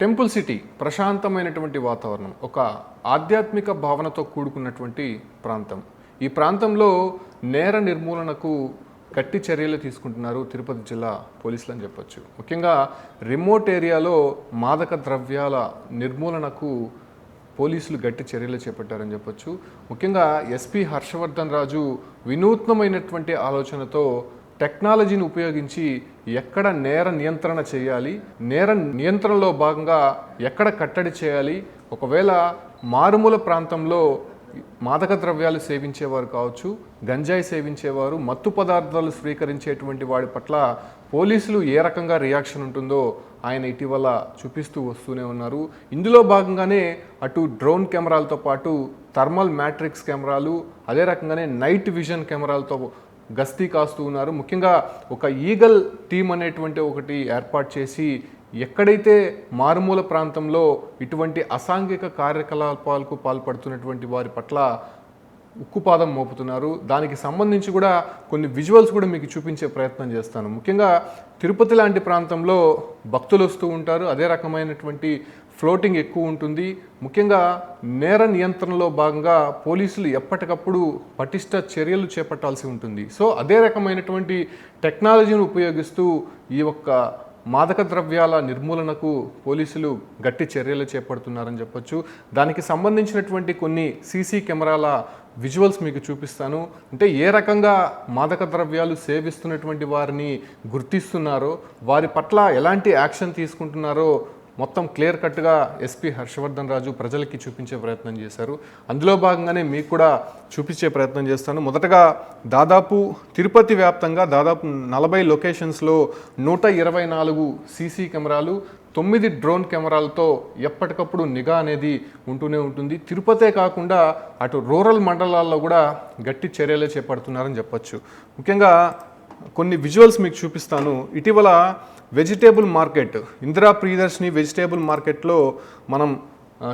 Temple city ప్రశాంతమైనటువంటి వాతావరణం ఒక ఆధ్యాత్మిక భావనతో కూడుకున్నటువంటి ప్రాంతం. ఈ ప్రాంతంలో నేర నిర్మూలనకు గట్టి చర్యలు తీసుకుంటున్నారు తిరుపతి జిల్లా పోలీసులు అని చెప్పొచ్చు. ముఖ్యంగా రిమోట్ ఏరియాలో మాదక ద్రవ్యాల నిర్మూలనకు పోలీసులు గట్టి చర్యలు చేపట్టారని చెప్పొచ్చు. ముఖ్యంగా ఎస్పీ హర్షవర్ధన్ రాజు వినూత్నమైనటువంటి ఆలోచనతో టెక్నాలజీని ఉపయోగించి ఎక్కడ నేర నియంత్రణ చేయాలి నేర నియంత్రణలో భాగంగా ఎక్కడ కట్టడి చేయాలి ఒకవేళ మారుమూల ప్రాంతంలో మాదక ద్రవ్యాలు సేవించేవారు కావచ్చు గంజాయి సేవించేవారు మత్తు పదార్థాలు స్వీకరించేటువంటి వాడి పట్ల పోలీసులు ఏ రకంగా రియాక్షన్ ఉంటుందో ఆయన ఇటీవల చూపిస్తూ వస్తూనే ఉన్నారు. ఇందులో భాగంగానే అటు డ్రోన్ కెమెరాలతో పాటు థర్మల్ మ్యాట్రిక్స్ కెమెరాలు అదే రకంగానే నైట్ విజన్ కెమెరాలతో గస్తీ కాస్తూ ఉన్నారు. ముఖ్యంగా ఒక ఈగల్ టీం అనేటువంటి ఒకటి ఏర్పాటు చేసి ఎక్కడైతే మారుమూల ప్రాంతంలో ఇటువంటి అసాంఘిక కార్యకలాపాలకు పాల్పడుతున్నటువంటి వారి పట్ల ఉక్కుపాదం మోపుతున్నారు. దానికి సంబంధించి కూడా కొన్ని విజువల్స్ కూడా మీకు చూపించే ప్రయత్నం చేస్తాను. ముఖ్యంగా తిరుపతి లాంటి ప్రాంతంలో భక్తులు వస్తూ ఉంటారు. అదే రకమైనటువంటి ఫ్లోటింగ్ ఎక్కువ ఉంటుంది. ముఖ్యంగా నేర నియంత్రణలో భాగంగా పోలీసులు ఎప్పటికప్పుడు పటిష్ట చర్యలు చేపట్టాల్సి ఉంటుంది. సో అదే రకమైనటువంటి టెక్నాలజీని ఉపయోగిస్తూ ఈ ఒక్క మాదక ద్రవ్యాల నిర్మూలనకు పోలీసులు గట్టి చర్యలు చేపడుతున్నారని చెప్పొచ్చు. దానికి సంబంధించినటువంటి కొన్ని సీసీ కెమెరాల విజువల్స్ మీకు చూపిస్తాను. అంటే ఏ రకంగా మాదక ద్రవ్యాలు సేవిస్తున్నటువంటి వారిని గుర్తిస్తున్నారో వారి పట్ల ఎలాంటి యాక్షన్ తీసుకుంటున్నారో మొత్తం క్లియర్ కట్గా ఎస్పీ హర్షవర్ధన్ రాజు ప్రజలకి చూపించే ప్రయత్నం చేశారు. అందులో భాగంగానే మీకు కూడా చూపించే ప్రయత్నం చేస్తాను. మొదటగా దాదాపు తిరుపతి వ్యాప్తంగా దాదాపు నలభై లొకేషన్స్లో నూట ఇరవై నాలుగు సీసీ కెమెరాలు తొమ్మిది డ్రోన్ కెమెరాలతో ఎప్పటికప్పుడు నిఘా అనేది ఉంటూనే ఉంటుంది. తిరుపతే కాకుండా అటు రూరల్ మండలాల్లో కూడా గట్టి చర్యలే చేపడుతున్నారని చెప్పచ్చు. ముఖ్యంగా కొన్ని విజువల్స్ మీకు చూపిస్తాను. ఇటీవల vegetable market. Indira Priyadarshini vegetable మార్కెట్లో మనం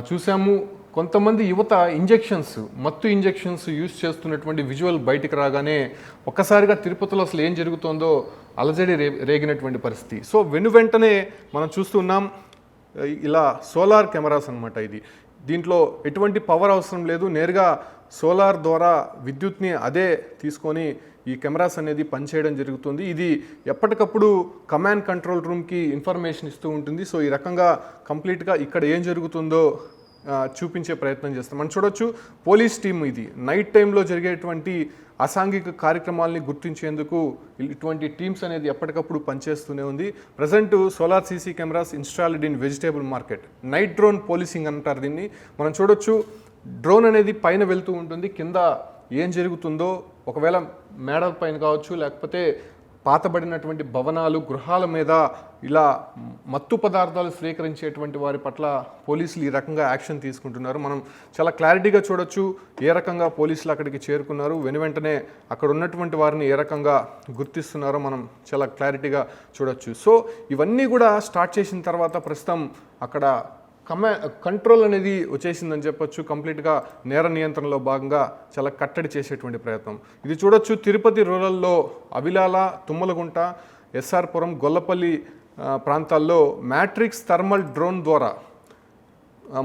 చూసాము కొంతమంది యువత ఇంజెక్షన్స్ మత్తు ఇంజెక్షన్స్ యూస్ చేస్తున్నటువంటి విజువల్ బయటికి రాగానే ఒక్కసారిగా తిరుపతిలో అసలు ఏం జరుగుతుందో అలజడి రే రేగినటువంటి పరిస్థితి. సో వెను వెంటనే మనం చూస్తున్నాం ఇలా సోలార్ కెమెరాస్ అనమాట ఇది. దీంట్లో ఎటువంటి పవర్ అవసరం లేదు నేరుగా సోలార్ ద్వారా విద్యుత్ని అదే తీసుకొని ఈ కెమెరాస్ అనేది పనిచేయడం జరుగుతుంది. ఇది ఎప్పటికప్పుడు కమాండ్ కంట్రోల్ రూమ్కి ఇన్ఫర్మేషన్ ఇస్తూ ఉంటుంది. సో ఈ రకంగా కంప్లీట్గా ఇక్కడ ఏం జరుగుతుందో చూపించే ప్రయత్నం చేస్తాం. మనం చూడొచ్చు పోలీస్ టీం ఇది. నైట్ టైంలో జరిగేటువంటి అసాంఘిక కార్యక్రమాల్ని గుర్తించేందుకు ఇటువంటి టీమ్స్ అనేది ఎప్పటికప్పుడు పనిచేస్తూనే ఉంది. Present solar CC cameras installed in vegetable market. Night drone policing అంటారు దీన్ని. మనం చూడొచ్చు డ్రోన్ అనేది పైన వెళ్తూ ఉంటుంది. కింద ఏం జరుగుతుందో ఒకవేళ మేడల పైన కావచ్చు లేకపోతే పాతబడినటువంటి భవనాలు గృహాల మీద ఇలా మత్తు పదార్థాలు స్వీకరించేటువంటి వారి పట్ల పోలీసులు ఈ రకంగా యాక్షన్ తీసుకుంటున్నారు. మనం చాలా క్లారిటీగా చూడొచ్చు ఏ రకంగా పోలీసులు అక్కడికి చేరుకున్నారు. వెను వెంటనే అక్కడ ఉన్నటువంటి వారిని ఏ రకంగా గుర్తిస్తున్నారో మనం చాలా క్లారిటీగా చూడొచ్చు. సో ఇవన్నీ కూడా స్టార్ట్ చేసిన తర్వాత ప్రస్తుతం అక్కడ కమా కంట్రోల్ అనేది వచ్చేసిందని చెప్పొచ్చు. కంప్లీట్గా నేర నియంత్రణలో భాగంగా చాలా కట్టడి చేసేటువంటి ప్రయత్నం. ఇది చూడొచ్చు తిరుపతి రూరల్లో అవిలాల తుమ్మలగుంట ఎస్ఆర్పురం గొల్లపల్లి ప్రాంతాల్లో మ్యాట్రిక్స్ థర్మల్ డ్రోన్ ద్వారా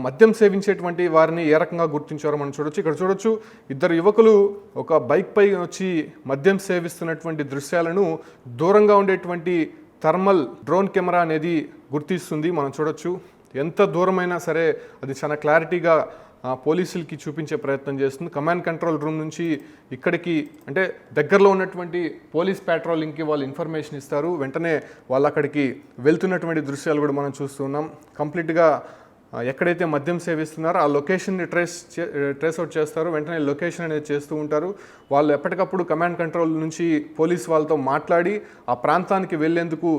మద్యం సేవించేటువంటి వారిని ఏ రకంగా గుర్తించారో మనం చూడొచ్చు. ఇక్కడ చూడొచ్చు ఇద్దరు యువకులు ఒక బైక్ పై వచ్చి మద్యం సేవిస్తున్నటువంటి దృశ్యాలను దూరంగా ఉండేటువంటి థర్మల్ డ్రోన్ కెమెరా అనేది గుర్తిస్తుంది. మనం చూడొచ్చు. ఎంత దూరమైనా సరే అది చాలా క్లారిటీగా పోలీసులకి చూపించే ప్రయత్నం చేస్తుంది. కమాండ్ కంట్రోల్ రూమ్ నుంచి ఇక్కడికి అంటే దగ్గరలో ఉన్నటువంటి పోలీస్ ప్యాట్రోలింగ్కి వాళ్ళు ఇన్ఫర్మేషన్ ఇస్తారు. వెంటనే వాళ్ళు అక్కడికి వెళ్తున్నటువంటి దృశ్యాలు కూడా మనం చూస్తున్నాం కంప్లీట్గా ఎక్కడైతే మద్యం సేవిస్తున్నారో ఆ లొకేషన్ని ట్రేస్ చే ట్రేస్ అవుట్ చేస్తారు. వెంటనే లొకేషన్ అనేది చేస్తూ ఉంటారు. వాళ్ళు ఎప్పటికప్పుడు కమాండ్ కంట్రోల్ నుంచి పోలీస్ వాళ్ళతో మాట్లాడి ఆ ప్రాంతానికి వెళ్ళేందుకు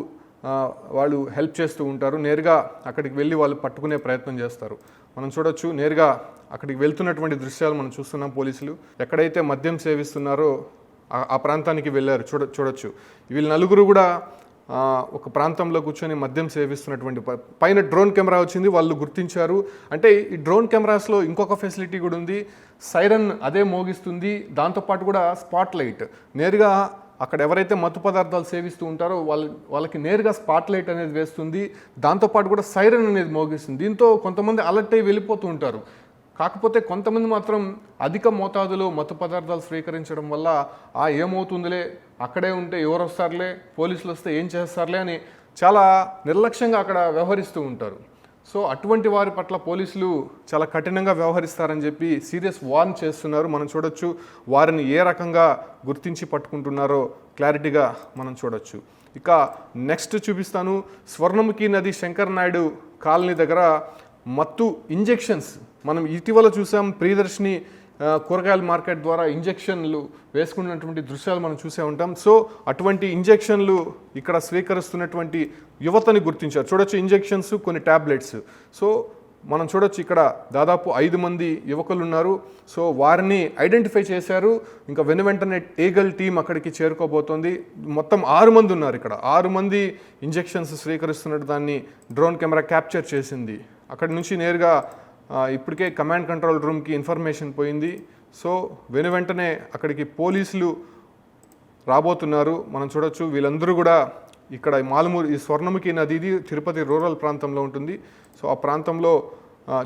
వాళ్ళు హెల్ప్ చేస్తూ ఉంటారు. నేరుగా అక్కడికి వెళ్ళి వాళ్ళు పట్టుకునే ప్రయత్నం చేస్తారు. మనం చూడొచ్చు నేరుగా అక్కడికి వెళ్తున్నటువంటి దృశ్యాలు మనం చూస్తున్నాం పోలీసులు. ఎక్కడైతే మద్యం సేవిస్తున్నారో ఆ- ప్రాంతానికి వెళ్ళారు. చూడ చూడొచ్చు. వీళ్ళు నలుగురు కూడా ఒక ప్రాంతంలో కూర్చొని మద్యం సేవిస్తున్నటువంటి ప- పైన డ్రోన్ కెమెరా వచ్చింది వాళ్ళు గుర్తించారు. అంటే ఈ డ్రోన్ కెమెరాస్లో ఇంకొక ఫెసిలిటీ కూడా ఉంది. సైరన్ అదే మోగిస్తుంది. దాంతోపాటు కూడా స్పాట్ లైట్. నేరుగా అక్కడ ఎవరైతే మత్తు పదార్థాలు సేవిస్తూ ఉంటారో వాళ్ళ వాళ్ళకి నేరుగా స్పాట్ లైట్ అనేది వేస్తుంది. దాంతోపాటు కూడా సైరన్ అనేది మోగిస్తుంది. దీంతో కొంతమంది అలర్ట్ అయ్యి వెళ్ళిపోతూ ఉంటారు. కాకపోతే కొంతమంది మాత్రం అధిక మోతాదులో మత్తు పదార్థాలు స్వీకరించడం వల్ల ఆ ఏమవుతుందిలే? అక్కడే ఉంటే ఎవరు వస్తారులే పోలీసులు వస్తే ఏం చేస్తారులే? అని చాలా నిర్లక్ష్యంగా అక్కడ వ్యవహరిస్తూ ఉంటారు. సో అటువంటి వారి పట్ల పోలీసులు చాలా కఠినంగా వ్యవహరిస్తారని చెప్పి సీరియస్ వార్న్ చేస్తున్నారు. మనం చూడొచ్చు వారిని ఏ రకంగా గుర్తించి పట్టుకుంటున్నారో క్లారిటీగా మనం చూడొచ్చు. ఇక నెక్స్ట్ చూపిస్తాను. స్వర్ణముఖి నది శంకర్ నాయుడు కాలనీ దగ్గర మత్తు ఇంజెక్షన్స్ మనం ఇటీవల చూసాం. ప్రియదర్శిని కూరగాయల మార్కెట్ ద్వారా ఇంజెక్షన్లు వేసుకున్నటువంటి దృశ్యాలు మనం చూసే ఉంటాం. సో అటువంటి ఇంజెక్షన్లు ఇక్కడ స్వీకరిస్తున్నటువంటి యువతని గుర్తించారు. చూడొచ్చు ఇంజెక్షన్స్ కొన్ని ట్యాబ్లెట్స్ సో మనం చూడొచ్చు ఇక్కడ దాదాపు ఐదు మంది యువకులు ఉన్నారు సో వారిని ఐడెంటిఫై చేశారు. ఇంకా వెను వెంటనే టేగల్ టీం అక్కడికి చేరుకోబోతోంది. మొత్తం ఆరు మంది ఉన్నారు ఇక్కడ. ఆరు మంది ఇంజెక్షన్స్ స్వీకరిస్తున్నట్టు దాన్ని డ్రోన్ కెమెరా క్యాప్చర్ చేసింది. అక్కడి నుంచి నేరుగా ఇప్పటికే కమాండ్ కంట్రోల్ రూమ్కి ఇన్ఫర్మేషన్ పోయింది. సో వెను వెంటనే అక్కడికి పోలీసులు రాబోతున్నారు. మనం చూడొచ్చు వీళ్ళందరూ కూడా ఇక్కడ ఈ మాలుమూరు ఈ స్వర్ణముఖి నది ఇది తిరుపతి రూరల్ ప్రాంతంలో ఉంటుంది. సో ఆ ప్రాంతంలో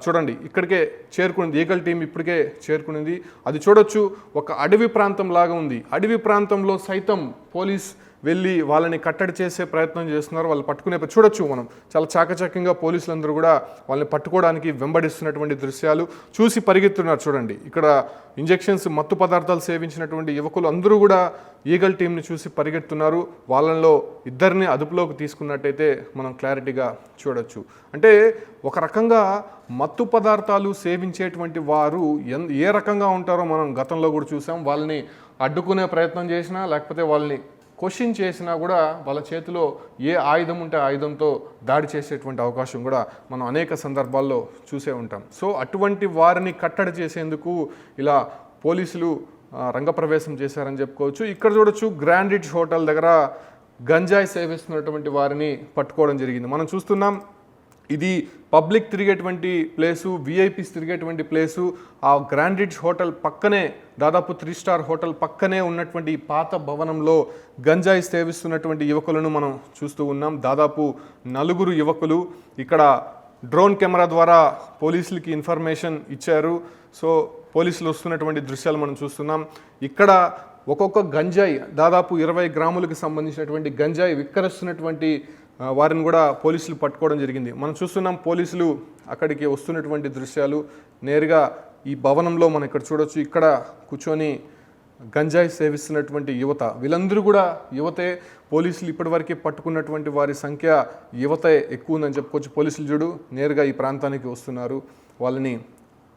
చూడండి ఇక్కడికే చేరుకునింది. ఈగల్ టీం ఇప్పటికే చేరుకునింది. అది చూడొచ్చు ఒక అడవి ప్రాంతం లాగా ఉంది. అడవి ప్రాంతంలో సైతం పోలీస్ వెళ్ళి వాళ్ళని కట్టడి చేసే ప్రయత్నం చేస్తున్నారు. వాళ్ళు పట్టుకునే చూడొచ్చు మనం. చాలా చాకచక్యంగా పోలీసులందరూ కూడా వాళ్ళని పట్టుకోవడానికి వెంబడిస్తున్నటువంటి దృశ్యాలు చూసి పరిగెత్తున్నారు. చూడండి ఇక్కడ ఇంజెక్షన్స్ మత్తు పదార్థాలు సేవించినటువంటి యువకులు అందరూ కూడా ఈగల్ టీంని చూసి పరిగెత్తున్నారు. వాళ్ళలో ఇద్దరిని అదుపులోకి తీసుకున్నట్టయితే మనం క్లారిటీగా చూడొచ్చు. అంటే ఒక రకంగా మత్తు పదార్థాలు సేవించేటువంటి వారు ఎన్ ఏ రకంగా ఉంటారో మనం గతంలో కూడా చూసాం. వాళ్ళని అడ్డుకునే ప్రయత్నం చేసినా లేకపోతే వాళ్ళని క్వశ్చన్ చేసినా కూడా వాళ్ళ చేతిలో ఏ ఆయుధం ఉంటే ఆయుధంతో దాడి చేసేటువంటి అవకాశం కూడా మనం అనేక సందర్భాల్లో చూసే ఉంటాం. సో అటువంటి వారిని కట్టడి చేసేందుకు ఇలా పోలీసులు రంగప్రవేశం చేశారని చెప్పుకోవచ్చు. ఇక్కడ చూడొచ్చు గ్రాండ్ హోటల్ దగ్గర గంజాయి సేవిస్తున్నటువంటి వారిని పట్టుకోవడం జరిగింది. మనం చూస్తున్నాం ఇది పబ్లిక్ తిరిగేటువంటి ప్లేసు విఐపీస్ తిరిగేటువంటి ప్లేసు. ఆ గ్రాండ్ రిచ్ హోటల్ పక్కనే దాదాపు త్రీ స్టార్ హోటల్ పక్కనే ఉన్నటువంటి పాత భవనంలో గంజాయి సేవిస్తున్నటువంటి యువకులను మనం చూస్తూ ఉన్నాం. దాదాపు నలుగురు యువకులు ఇక్కడ డ్రోన్ కెమెరా ద్వారా పోలీసులకి ఇన్ఫర్మేషన్ ఇచ్చారు. సో పోలీసులు వస్తున్నటువంటి దృశ్యాలు మనం చూస్తున్నాం. ఇక్కడ ఒక్కొక్క గంజాయి దాదాపు ఇరవై గ్రాములకు సంబంధించినటువంటి గంజాయి విక్కరిస్తున్నటువంటి వారిని కూడా పోలీసులు పట్టుకోవడం జరిగింది. మనం చూస్తున్నాం పోలీసులు అక్కడికి వస్తున్నటువంటి దృశ్యాలు. నేరుగా ఈ భవనంలో మనం ఇక్కడ చూడొచ్చు. ఇక్కడ కూర్చొని గంజాయి సేవిస్తున్నటువంటి యువత. వీళ్ళందరూ కూడా యువతే. పోలీసులు ఇప్పటివరకే పట్టుకున్నటువంటి వారి సంఖ్య యువతే ఎక్కువ ఉందని చెప్పుకోవచ్చు. పోలీసులు చూడు నేరుగా ఈ ప్రాంతానికి వస్తున్నారు. వాళ్ళని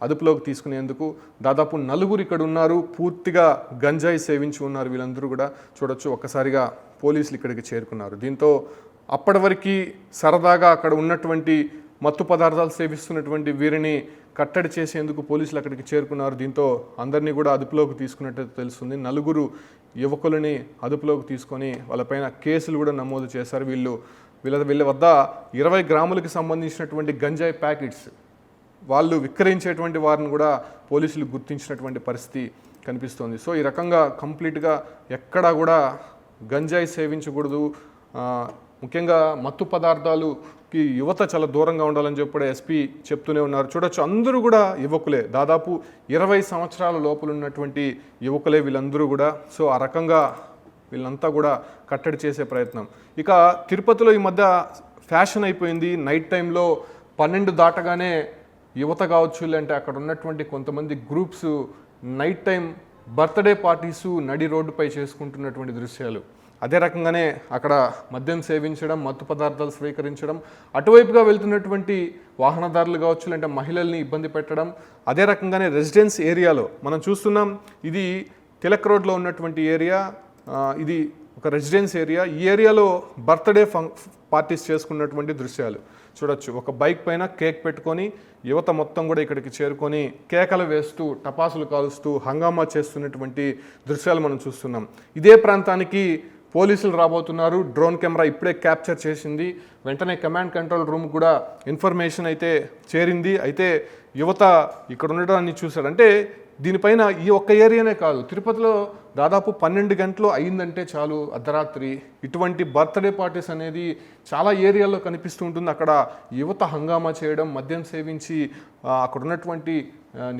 అదుపులోకి తీసుకునేందుకు దాదాపు నలుగురు ఇక్కడ ఉన్నారు. పూర్తిగా గంజాయి సేవించి ఉన్నారు వీళ్ళందరూ కూడా. చూడొచ్చు ఒక్కసారిగా పోలీసులు ఇక్కడికి చేరుకున్నారు. దీంతో అప్పటి వరకు సరదాగా అక్కడ ఉన్నటువంటి మత్తు పదార్థాలు సేవిస్తున్నటువంటి వీరిని కట్టడి చేసేందుకు పోలీసులు అక్కడికి చేరుకున్నారు. దీంతో అందరినీ కూడా అదుపులోకి తీసుకున్నట్టు తెలుస్తుంది. నలుగురు యువకులని అదుపులోకి తీసుకొని వాళ్ళపైన కేసులు కూడా నమోదు చేశారు. వీళ్ళు వీళ్ళ వీళ్ళ వద్ద ఇరవై గ్రాములకు సంబంధించినటువంటి గంజాయి ప్యాకెట్స్ వాళ్ళు విక్రయించేటువంటి వారిని కూడా పోలీసులు గుర్తించినటువంటి పరిస్థితి కనిపిస్తోంది. సో ఈ రకంగా కంప్లీట్గా ఎక్కడా కూడా గంజాయి సేవించకూడదు. ముఖ్యంగా మత్తు పదార్థాలుకి యువత చాలా దూరంగా ఉండాలని చెప్పి ఎస్పీ చెప్తూనే ఉన్నారు. చూడొచ్చు అందరూ కూడా యువకులే. దాదాపు ఇరవై సంవత్సరాల లోపల ఉన్నటువంటి యువకులే వీళ్ళందరూ కూడా. సో ఆ రకంగా వీళ్ళంతా కూడా కట్టడి చేసే ప్రయత్నం. ఇక తిరుపతిలో ఈ మధ్య ఫ్యాషన్ అయిపోయింది. నైట్ టైంలో పన్నెండు దాటగానే యువత కావచ్చు లేదంటే అక్కడ ఉన్నటువంటి కొంతమంది groups night time birthday parties నడి రోడ్డుపై చేసుకుంటున్నటువంటి దృశ్యాలు. అదే రకంగానే అక్కడ మద్యం సేవించడం మత్తు పదార్థాలు స్వీకరించడం అటువైపుగా వెళ్తున్నటువంటి వాహనదారులు కావచ్చు లేదంటే మహిళల్ని ఇబ్బంది పెట్టడం అదే రకంగానే రెసిడెన్స్ ఏరియాలో మనం చూస్తున్నాం ఇది తిలక్ రోడ్లో ఉన్నటువంటి ఏరియా ఇది ఒక రెసిడెన్స్ ఏరియా. ఈ ఏరియాలో బర్త్డే ఫంక్ పార్టీస్ చేసుకున్నటువంటి దృశ్యాలు చూడొచ్చు. ఒక బైక్ పైన కేక్ పెట్టుకొని యువత మొత్తం కూడా ఇక్కడికి చేరుకొని కేకలు వేస్తూ టపాసులు కాలుస్తూ హంగామా చేస్తున్నటువంటి దృశ్యాలు మనం చూస్తున్నాం. ఇదే ప్రాంతానికి పోలీసులు రాబోతున్నారు. డ్రోన్ కెమెరా ఇప్పుడే క్యాప్చర్ చేసింది. వెంటనే కమాండ్ కంట్రోల్ రూమ్ కూడా ఇన్ఫర్మేషన్ అయితే చేరింది. అయితే యువత ఇక్కడ ఉండడాన్ని చూశాడు అంటే దీనిపైన ఈ ఒక్క ఏరియానే కాదు తిరుపతిలో దాదాపు పన్నెండు గంటలు అయిందంటే చాలు అర్ధరాత్రి. ఇటువంటి బర్త్డే పార్టీస్ అనేది చాలా ఏరియాల్లో కనిపిస్తూ ఉంటుంది. అక్కడ యువత హంగామా చేయడం మద్యం సేవించి అక్కడ ఉన్నటువంటి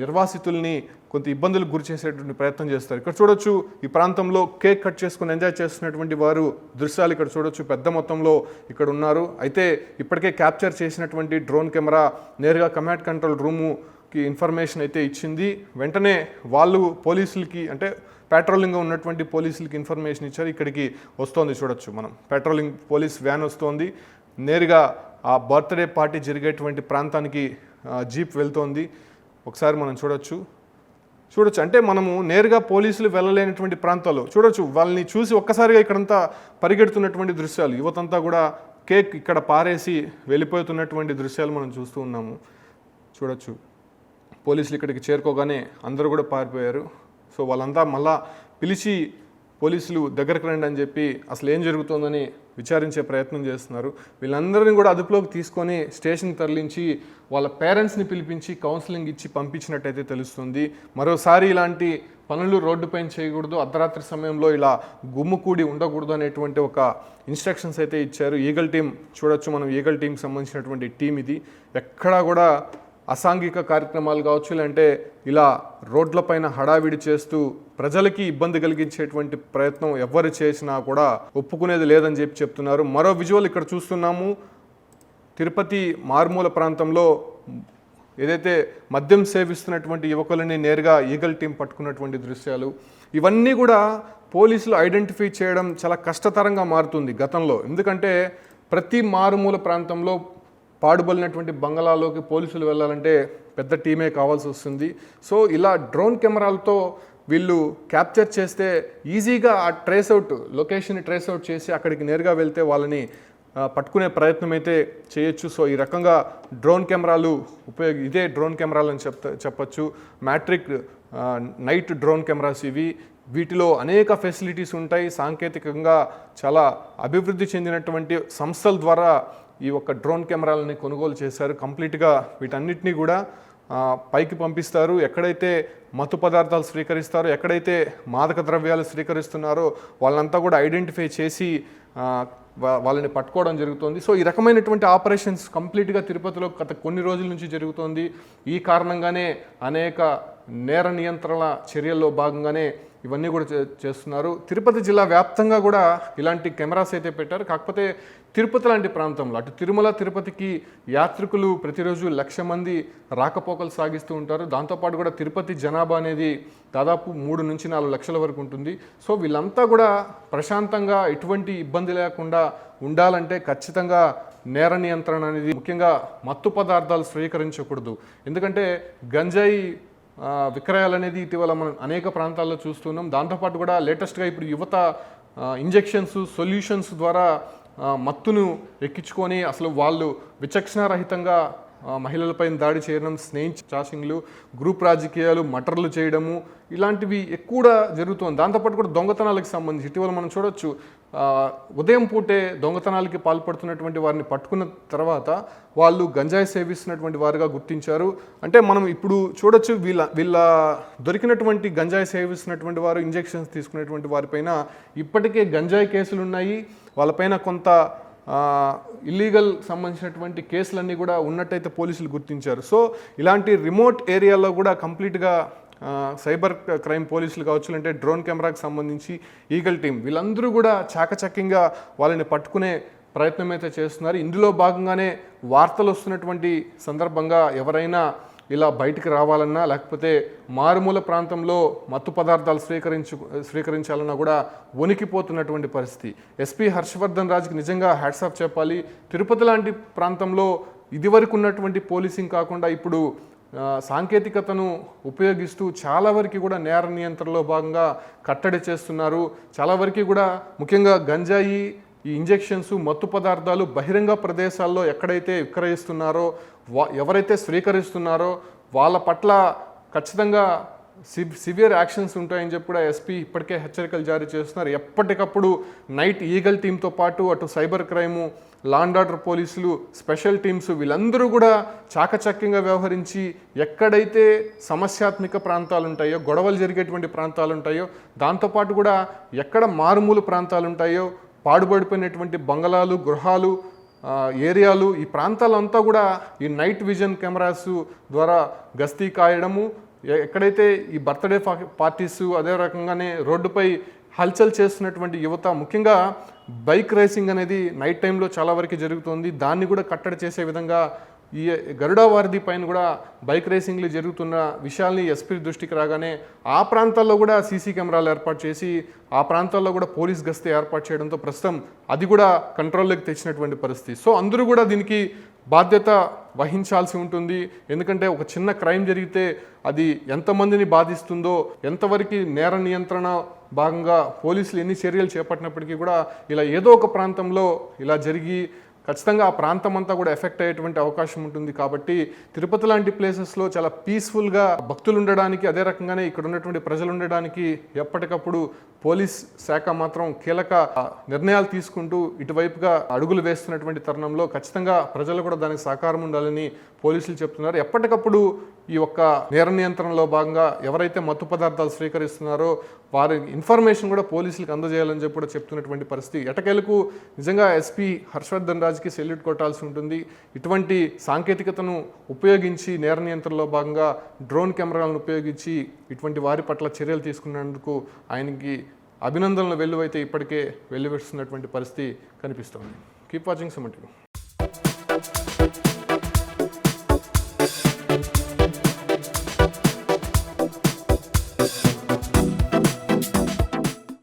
నిర్వాసితుల్ని కొంత ఇబ్బందులకు గురి చేసేటువంటి ప్రయత్నం చేస్తారు. ఇక్కడ చూడొచ్చు ఈ ప్రాంతంలో కేక్ కట్ చేసుకుని ఎంజాయ్ చేస్తున్నటువంటి వారు దృశ్యాలు ఇక్కడ చూడొచ్చు. పెద్ద మొత్తంలో ఇక్కడ ఉన్నారు. అయితే ఇప్పటికే క్యాప్చర్ చేసినటువంటి డ్రోన్ కెమెరా నేరుగా కమాండ్ కంట్రోల్ రూము కి ఇన్ఫర్మేషన్ అయితే ఇచ్చింది. వెంటనే వాళ్ళు పోలీసులకి అంటే పెట్రోలింగ్గా ఉన్నటువంటి పోలీసులకి ఇన్ఫర్మేషన్ ఇచ్చారు. ఇక్కడికి వస్తోంది చూడొచ్చు మనం. పెట్రోలింగ్ పోలీస్ వ్యాన్ వస్తోంది. నేరుగా ఆ బర్త్డే పార్టీ జరిగేటువంటి ప్రాంతానికి జీప్ వెళ్తోంది. ఒకసారి మనం చూడొచ్చు. చూడొచ్చు. అంటే మనము నేరుగా పోలీసులు వెళ్ళలేనటువంటి ప్రాంతాల్లో చూడొచ్చు. వాళ్ళని చూసి ఒక్కసారిగా ఇక్కడంతా పరిగెడుతున్నటువంటి దృశ్యాలు. యువతంతా కూడా కేక్ ఇక్కడ పారేసి వెళ్ళిపోతున్నటువంటి దృశ్యాలు మనం చూస్తూ ఉన్నాము. చూడొచ్చు. పోలీసులు ఇక్కడికి చేరుకోగానే అందరూ కూడా పారిపోయారు. సో వాళ్ళంతా మళ్ళా పిలిచి పోలీసులు దగ్గరకు రండి అని చెప్పి అసలు ఏం జరుగుతోందని విచారించే ప్రయత్నం చేస్తున్నారు. వీళ్ళందరినీ కూడా అదుపులోకి తీసుకొని స్టేషన్ తరలించి వాళ్ళ పేరెంట్స్ని పిలిపించి కౌన్సిలింగ్ ఇచ్చి పంపించినట్టయితే తెలుస్తుంది. మరోసారి ఇలాంటి పనులు రోడ్డుపైన చేయకూడదు అర్ధరాత్రి సమయంలో ఇలా గుమ్ముకూడి ఉండకూడదు అనేటువంటి ఒక ఇన్స్ట్రక్షన్స్ అయితే ఇచ్చారు. ఈగల్ టీం చూడొచ్చు మనం ఈగల్ టీంకి సంబంధించినటువంటి టీం ఇది. ఎక్కడా కూడా అసాంఘిక కార్యక్రమాలు కావచ్చు లేదంటే ఇలా రోడ్లపైన హడావిడి చేస్తూ ప్రజలకి ఇబ్బంది కలిగించేటువంటి ప్రయత్నం ఎవరు చేసినా కూడా ఒప్పుకునేది లేదని చెప్పి చెప్తున్నారు. మరో విజువల్ ఇక్కడ చూస్తున్నాము. తిరుపతి మారుమూల ప్రాంతంలో ఏదైతే మద్యం సేవిస్తున్నటువంటి యువకులని నేరుగా ఈగల్ టీం పట్టుకున్నటువంటి దృశ్యాలు ఇవన్నీ కూడా పోలీసులు ఐడెంటిఫై చేయడం చాలా కష్టతరంగా మారుతుంది గతంలో. ఎందుకంటే ప్రతి మారుమూల ప్రాంతంలో పాడుబడినటువంటి బంగళాలోకి పోలీసులు వెళ్ళాలంటే పెద్ద టీమే కావాల్సి వస్తుంది. సో ఇలా డ్రోన్ కెమెరాలతో వీళ్ళు క్యాప్చర్ చేస్తే ఈజీగా ఆ trace out location trace out చేసి అక్కడికి నేరుగా వెళ్తే వాళ్ళని పట్టుకునే ప్రయత్నం అయితే చేయొచ్చు. సో ఈ రకంగా డ్రోన్ కెమెరాలు ఉపయోగ ఇదే డ్రోన్ కెమెరాలు అని చెప్తా చెప్పచ్చు. మ్యాట్రిక్ నైట్ డ్రోన్ కెమెరాస్ ఇవి. వీటిలో అనేక ఫెసిలిటీస్ ఉంటాయి. సాంకేతికంగా చాలా అభివృద్ధి చెందినటువంటి సంస్థల ద్వారా ఈ ఒక్క డ్రోన్ కెమెరాలని కొనుగోలు చేశారు. కంప్లీట్గా వీటన్నిటినీ కూడా పైకి పంపిస్తారు. ఎక్కడైతే మత్తు పదార్థాలు స్వీకరిస్తారో ఎక్కడైతే మాదక ద్రవ్యాలు స్వీకరిస్తున్నారో వాళ్ళంతా కూడా ఐడెంటిఫై చేసి వా- వాళ్ళని పట్టుకోవడం జరుగుతుంది. సో ఈ రకమైనటువంటి ఆపరేషన్స్ కంప్లీట్గా తిరుపతిలో గత కొన్ని రోజుల నుంచి జరుగుతోంది. ఈ కారణంగానే అనేక నేర నియంత్రణ చర్యల్లో భాగంగానే ఇవన్నీ కూడా చే- చేస్తున్నారు. తిరుపతి జిల్లా వ్యాప్తంగా కూడా ఇలాంటి కెమెరాస్ అయితే పెట్టారు. కాకపోతే తిరుపతి లాంటి ప్రాంతంలో అటు తిరుమల తిరుపతికి యాత్రికులు ప్రతిరోజు లక్ష మంది రాకపోకలు సాగిస్తూ ఉంటారు. దాంతోపాటు కూడా తిరుపతి జనాభా అనేది దాదాపు మూడు నుంచి నాలుగు లక్షల వరకు ఉంటుంది. సో వీళ్ళంతా కూడా ప్రశాంతంగా ఎటువంటి ఇబ్బంది లేకుండా ఉండాలంటే ఖచ్చితంగా నేర నియంత్రణ అనేది ముఖ్యంగా మత్తు పదార్థాలు స్వీకరించకూడదు. ఎందుకంటే గంజాయి విక్రయాలు అనేది ఇటీవల మనం అనేక ప్రాంతాల్లో చూస్తున్నాం దాంతోపాటు కూడా లేటెస్ట్గా ఇప్పుడు యువత ఇంజెక్షన్స్ సొల్యూషన్స్ ద్వారా మత్తును ఎక్కించుకొని అసలు వాళ్ళు విచక్షణారహితంగా మహిళలపై దాడి చేయడం స్నేహి చాసింగ్లు గ్రూప్ రాజకీయాలు మటర్లు చేయడము ఇలాంటివి ఎక్కువ జరుగుతుంది దాంతోపాటు కూడా దొంగతనాలకు సంబంధించి ఇటీవల మనం చూడొచ్చు ఉదయం పూటే దొంగతనాలకి పాల్పడుతున్నటువంటి వారిని పట్టుకున్న తర్వాత వాళ్ళు గంజాయి సేవిస్తున్నటువంటి వారుగా గుర్తించారు. అంటే మనం ఇప్పుడు చూడొచ్చు వీళ్ళ వీళ్ళ దొరికినటువంటి గంజాయి సేవిస్తున్నటువంటి వారు ఇంజెక్షన్స్ తీసుకునేటువంటి వారిపైన ఇప్పటికే గంజాయి కేసులు ఉన్నాయి. వాళ్ళపైన కొంత ఇల్లీగల్ సంబంధించినటువంటి కేసులన్నీ కూడా ఉన్నట్టయితే పోలీసులు గుర్తించారు. సో ఇలాంటి రిమోట్ ఏరియాలో కూడా కంప్లీట్గా సైబర్ క్రైమ్ పోలీసులు కావచ్చు అంటే డ్రోన్ కెమెరాకి సంబంధించి ఈగల్ టీం వీళ్ళందరూ కూడా చాకచక్యంగా వాళ్ళని పట్టుకునే ప్రయత్నం అయితే చేస్తున్నారు. ఇందులో భాగంగానే వార్తలు వస్తున్నటువంటి సందర్భంగా ఎవరైనా ఇలా బయటికి రావాలన్నా లేకపోతే మారుమూల ప్రాంతంలో మత్తు పదార్థాలు స్వీకరించు స్వీకరించాలన్నా కూడా వణికిపోతున్నటువంటి పరిస్థితి. ఎస్పీ హర్షవర్ధన్ రాజ్కి నిజంగా హ్యాట్సాప్ చెప్పాలి. తిరుపతి లాంటి ప్రాంతంలో ఇదివరకు ఉన్నటువంటి పోలీసింగ్ కాకుండా ఇప్పుడు సాంకేతికతను ఉపయోగిస్తూ చాలా వరకు కూడా నేర నియంత్రణలో భాగంగా కట్టడి చేస్తున్నారు. చాలా వరకు కూడా ముఖ్యంగా గంజాయి ఈ ఇంజెక్షన్స్ మత్తు పదార్థాలు బహిరంగ ప్రదేశాల్లో ఎక్కడైతే విక్రయిస్తున్నారో వా ఎవరైతే స్వీకరిస్తున్నారో వాళ్ళ పట్ల ఖచ్చితంగా సివియర్ యాక్షన్స్ ఉంటాయని చెప్పి కూడా ఎస్పీ ఇప్పటికే హెచ్చరికలు జారీ చేస్తున్నారు. ఎప్పటికప్పుడు నైట్ ఈగల్ టీంతో పాటు అటు cyber crime law and order పోలీసులు స్పెషల్ టీమ్స్ వీళ్ళందరూ కూడా చాకచక్యంగా వ్యవహరించి ఎక్కడైతే సమస్యాత్మక ప్రాంతాలు ఉంటాయో గొడవలు జరిగేటువంటి ప్రాంతాలు ఉంటాయో దాంతోపాటు కూడా ఎక్కడ మారుమూల ప్రాంతాలు ఉంటాయో పాడుబడిపోయినటువంటి బంగళాలు గృహాలు ఏరియాలు ఈ ప్రాంతాలంతా కూడా ఈ నైట్ విజన్ కెమెరాస్ ద్వారా గస్తీ కాయడము ఎక్కడైతే ఈ బర్త్డే పార్టీస్ అదే రకంగానే రోడ్డుపై హల్చల్ చేస్తున్నటువంటి యువత ముఖ్యంగా బైక్ రేసింగ్ అనేది నైట్ టైంలో చాలా వరకు జరుగుతుంది. దాన్ని కూడా కట్టడి చేసే విధంగా ఈ గరుడా వారధి పైన కూడా బైక్ రేసింగ్లు జరుగుతున్న విషయాల్ని ఎస్పీ దృష్టికి రాగానే ఆ ప్రాంతాల్లో కూడా సీసీ కెమెరాలు ఏర్పాటు చేసి ఆ ప్రాంతాల్లో కూడా పోలీస్ గస్తీ ఏర్పాటు చేయడంతో ప్రస్తుతం అది కూడా కంట్రోల్లోకి తెచ్చినటువంటి పరిస్థితి. సో అందరూ కూడా దీనికి బాధ్యత వహించాల్సి ఉంటుంది. ఎందుకంటే ఒక చిన్న క్రైమ్ జరిగితే అది ఎంతమందిని బాధిస్తుందో ఎంతవరకు నేర నియంత్రణ భాగంగా పోలీసులు ఎన్ని చర్యలు చేపట్టినప్పటికీ కూడా ఇలా ఏదో ఒక ప్రాంతంలో ఇలా జరిగి ఖచ్చితంగా ఆ ప్రాంతం అంతా కూడా ఎఫెక్ట్ అయ్యేటువంటి అవకాశం ఉంటుంది కాబట్టి తిరుపతి లాంటి ప్లేసెస్లో చాలా పీస్ఫుల్గా భక్తులు ఉండడానికి అదే రకంగానే ఇక్కడ ఉన్నటువంటి ప్రజలు ఉండడానికి ఎప్పటికప్పుడు పోలీస్ శాఖ మాత్రం కీలక నిర్ణయాలు తీసుకుంటూ ఇటువైపుగా అడుగులు వేస్తున్నటువంటి తరుణంలో ఖచ్చితంగా ప్రజలు కూడా దానికి సహకారం ఉండాలని పోలీసులు చెప్తున్నారు. ఎప్పటికప్పుడు ఈ ఒక్క నేర నియంత్రణలో భాగంగా ఎవరైతే మత్తు పదార్థాలు స్వీకరిస్తున్నారో వారి ఇన్ఫర్మేషన్ కూడా పోలీసులకు అందజేయాలని చెప్పి కూడా చెప్తున్నటువంటి పరిస్థితి. ఎటకేలకు నిజంగా ఎస్పీ హర్షవర్ధన్ రాజ్కి సెల్యూట్ కొట్టాల్సి ఉంటుంది. ఇటువంటి సాంకేతికతను ఉపయోగించి నేర నియంత్రణలో భాగంగా డ్రోన్ కెమెరాలను ఉపయోగించి ఇటువంటి వారి పట్ల చర్యలు తీసుకున్నందుకు ఆయనకి అభినందనలు. వెల్లువైతే ఇప్పటికే వెల్లువెస్తున్నటువంటి పరిస్థితి కనిపిస్తోంది. Keep watching సుమటి